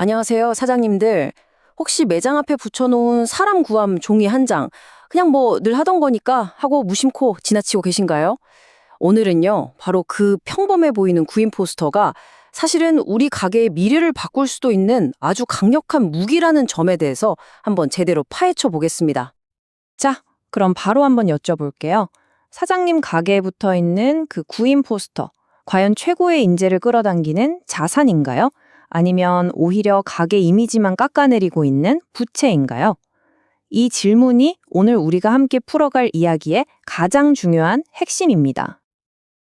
안녕하세요, 사장님들. 혹시 매장 앞에 붙여놓은 사람 구함 종이 한 장, 그냥 뭐 늘 하던 거니까 하고 무심코 지나치고 계신가요? 오늘은요, 바로 그 평범해 보이는 구인 포스터가 사실은 우리 가게의 미래를 바꿀 수도 있는 아주 강력한 무기라는 점에 대해서 한번 제대로 파헤쳐 보겠습니다. 자, 그럼 바로 한번 여쭤볼게요. 사장님 가게에 붙어 있는 그 구인 포스터, 과연 최고의 인재를 끌어당기는 자산인가요? 아니면 오히려 가게 이미지만 깎아내리고 있는 부채인가요? 이 질문이 오늘 우리가 함께 풀어갈 이야기의 가장 중요한 핵심입니다.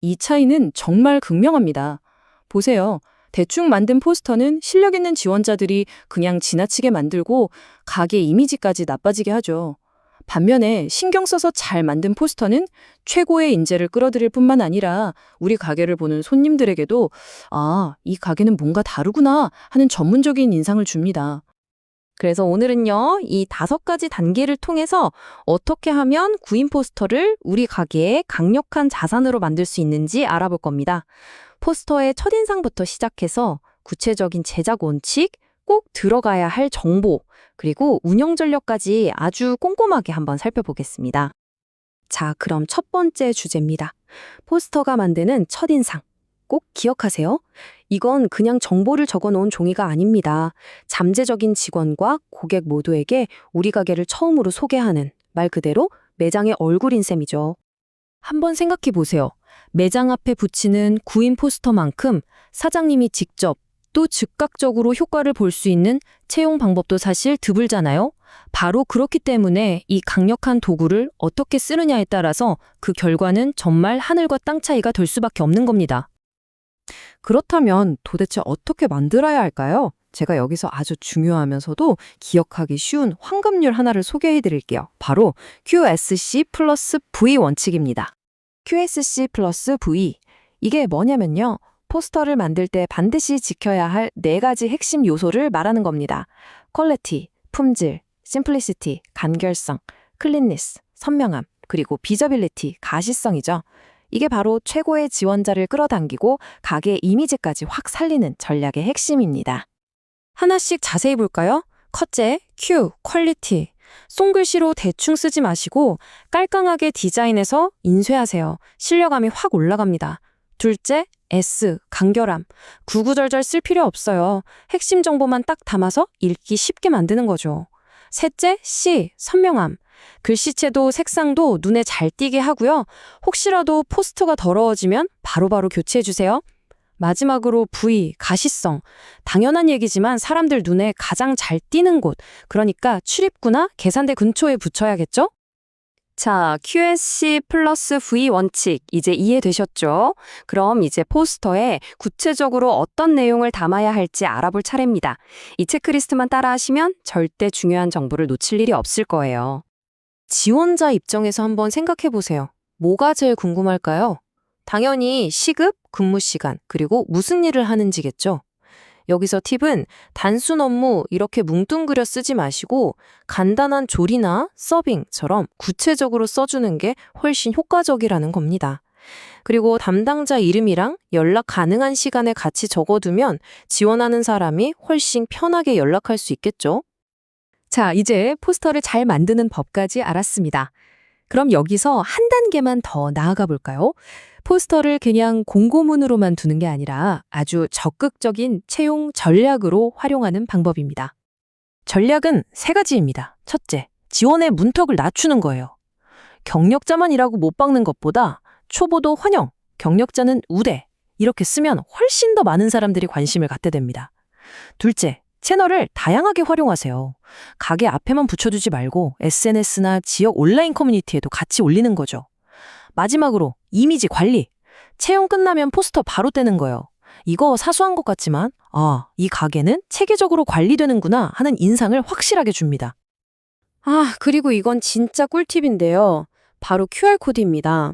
이 차이는 정말 극명합니다. 보세요. 대충 만든 포스터는 실력 있는 지원자들이 그냥 지나치게 만들고 가게 이미지까지 나빠지게 하죠. 반면에 신경 써서 잘 만든 포스터는 최고의 인재를 끌어들일 뿐만 아니라 우리 가게를 보는 손님들에게도 아, 이 가게는 뭔가 다르구나 하는 전문적인 인상을 줍니다. 그래서 오늘은요, 이 다섯 가지 단계를 통해서 어떻게 하면 구인 포스터를 우리 가게의 강력한 자산으로 만들 수 있는지 알아볼 겁니다. 포스터의 첫인상부터 시작해서 구체적인 제작 원칙, 꼭 들어가야 할 정보, 그리고 운영 전략까지 아주 꼼꼼하게 한번 살펴보겠습니다. 자, 그럼 첫 번째 주제입니다. 포스터가 만드는 첫인상. 꼭 기억하세요. 이건 그냥 정보를 적어 놓은 종이가 아닙니다. 잠재적인 직원과 고객 모두에게 우리 가게를 처음으로 소개하는 말 그대로 매장의 얼굴인 셈이죠. 한번 생각해 보세요. 매장 앞에 붙이는 구인 포스터만큼 사장님이 직접 또 즉각적으로 효과를 볼 수 있는 채용 방법도 사실 드물잖아요. 바로 그렇기 때문에 이 강력한 도구를 어떻게 쓰느냐에 따라서 그 결과는 정말 하늘과 땅 차이가 될 수밖에 없는 겁니다. 그렇다면 도대체 어떻게 만들어야 할까요? 제가 여기서 아주 중요하면서도 기억하기 쉬운 황금률 하나를 소개해 드릴게요. 바로 QSC 플러스 V 원칙입니다. QSC 플러스 V. 이게 뭐냐면요. 포스터를 만들 때 반드시 지켜야 할 네 가지 핵심 요소를 말하는 겁니다. 퀄리티, 품질, 심플리시티, 간결성, 클린니스, 선명함, 그리고 비저빌리티, 가시성이죠. 이게 바로 최고의 지원자를 끌어당기고 가게 이미지까지 확 살리는 전략의 핵심입니다. 하나씩 자세히 볼까요? 첫째, Q, 퀄리티. 송글씨로 대충 쓰지 마시고 깔끔하게 디자인해서 인쇄하세요. 신뢰감이 확 올라갑니다. 둘째, S, 간결함. 구구절절 쓸 필요 없어요. 핵심 정보만 딱 담아서 읽기 쉽게 만드는 거죠. 셋째, C, 선명함. 글씨체도 색상도 눈에 잘 띄게 하고요. 혹시라도 포스터가 더러워지면 바로바로 교체해주세요. 마지막으로 V, 가시성. 당연한 얘기지만 사람들 눈에 가장 잘 띄는 곳, 그러니까 출입구나 계산대 근처에 붙여야겠죠? 자, QSC 플러스 V 원칙 이제 이해되셨죠? 그럼 이제 포스터에 구체적으로 어떤 내용을 담아야 할지 알아볼 차례입니다. 이 체크리스트만 따라하시면 절대 중요한 정보를 놓칠 일이 없을 거예요. 지원자 입장에서 한번 생각해 보세요. 뭐가 제일 궁금할까요? 당연히 시급, 근무 시간, 그리고 무슨 일을 하는지겠죠. 여기서 팁은 단순 업무 이렇게 뭉뚱그려 쓰지 마시고 간단한 조리나 서빙처럼 구체적으로 써주는 게 훨씬 효과적이라는 겁니다. 그리고 담당자 이름이랑 연락 가능한 시간에 같이 적어두면 지원하는 사람이 훨씬 편하게 연락할 수 있겠죠. 자, 이제 포스터를 잘 만드는 법까지 알았습니다. 그럼 여기서 한 단계만 더 나아가 볼까요? 포스터를 그냥 공고문으로만 두는 게 아니라 아주 적극적인 채용 전략으로 활용하는 방법입니다. 전략은 세 가지입니다. 첫째, 지원의 문턱을 낮추는 거예요. 경력자만 일하고 못 박는 것보다 초보도 환영, 경력자는 우대 이렇게 쓰면 훨씬 더 많은 사람들이 관심을 갖게 됩니다. 둘째, 채널을 다양하게 활용하세요. 가게 앞에만 붙여두지 말고 SNS나 지역 온라인 커뮤니티에도 같이 올리는 거죠. 마지막으로 이미지 관리. 채용 끝나면 포스터 바로 떼는 거예요. 이거 사소한 것 같지만 아, 이 가게는 체계적으로 관리되는구나 하는 인상을 확실하게 줍니다. 아, 그리고 이건 진짜 꿀팁인데요. 바로 QR코드입니다.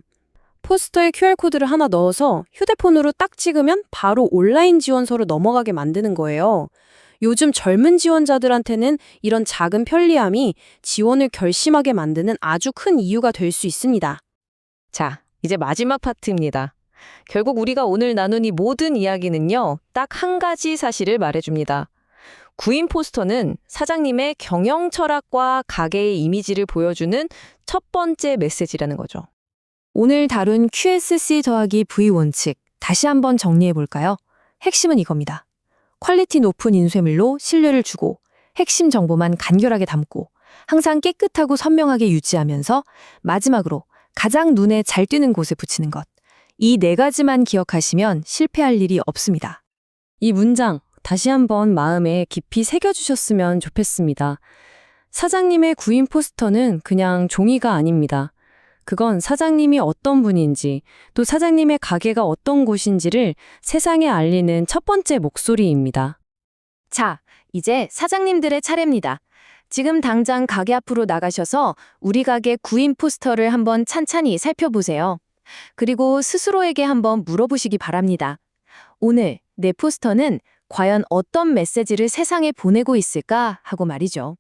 포스터에 QR코드를 하나 넣어서 휴대폰으로 딱 찍으면 바로 온라인 지원서로 넘어가게 만드는 거예요. 요즘 젊은 지원자들한테는 이런 작은 편리함이 지원을 결심하게 만드는 아주 큰 이유가 될 수 있습니다. 자, 이제 마지막 파트입니다. 결국 우리가 오늘 나눈 이 모든 이야기는요, 딱 한 가지 사실을 말해줍니다. 구인 포스터는 사장님의 경영 철학과 가게의 이미지를 보여주는 첫 번째 메시지라는 거죠. 오늘 다룬 QSC 더하기 V 원칙 다시 한번 정리해 볼까요? 핵심은 이겁니다. 퀄리티 높은 인쇄물로 신뢰를 주고 핵심 정보만 간결하게 담고 항상 깨끗하고 선명하게 유지하면서 마지막으로 가장 눈에 잘 띄는 곳에 붙이는 것. 이 네 가지만 기억하시면 실패할 일이 없습니다. 이 문장 다시 한번 마음에 깊이 새겨주셨으면 좋겠습니다. 사장님의 구인 포스터는 그냥 종이가 아닙니다. 그건 사장님이 어떤 분인지, 또 사장님의 가게가 어떤 곳인지를 세상에 알리는 첫 번째 목소리입니다. 자, 이제 사장님들의 차례입니다. 지금 당장 가게 앞으로 나가셔서 우리 가게 구인 포스터를 한번 찬찬히 살펴보세요. 그리고 스스로에게 한번 물어보시기 바랍니다. 오늘 내 포스터는 과연 어떤 메시지를 세상에 보내고 있을까 하고 말이죠.